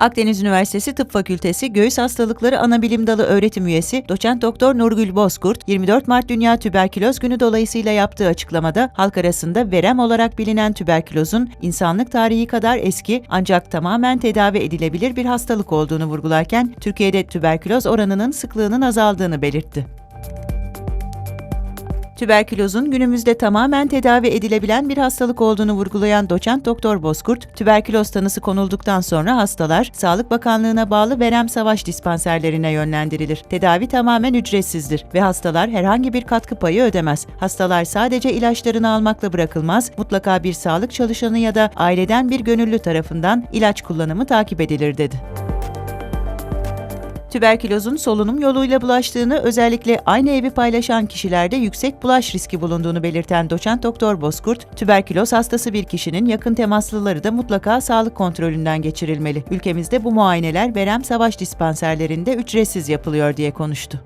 Akdeniz Üniversitesi Tıp Fakültesi Göğüs Hastalıkları Anabilim Dalı öğretim üyesi Doçent Doktor Nurgül Bozkurt, 24 Mart Dünya Tüberküloz Günü dolayısıyla yaptığı açıklamada halk arasında verem olarak bilinen tüberkülozun insanlık tarihi kadar eski ancak tamamen tedavi edilebilir bir hastalık olduğunu vurgularken Türkiye'de tüberküloz oranının sıklığının azaldığını belirtti. Tüberkülozun günümüzde tamamen tedavi edilebilen bir hastalık olduğunu vurgulayan doçent doktor Bozkurt, tüberküloz tanısı konulduktan sonra hastalar Sağlık Bakanlığı'na bağlı verem savaş dispanserlerine yönlendirilir. Tedavi tamamen ücretsizdir ve hastalar herhangi bir katkı payı ödemez. Hastalar sadece ilaçlarını almakla bırakılmaz, mutlaka bir sağlık çalışanı ya da aileden bir gönüllü tarafından ilaç kullanımı takip edilir dedi. Tüberkülozun solunum yoluyla bulaştığını, özellikle aynı evi paylaşan kişilerde yüksek bulaş riski bulunduğunu belirten doçent doktor Bozkurt, tüberküloz hastası bir kişinin yakın temaslıları da mutlaka sağlık kontrolünden geçirilmeli. Ülkemizde bu muayeneler verem savaş dispanserlerinde ücretsiz yapılıyor diye konuştu.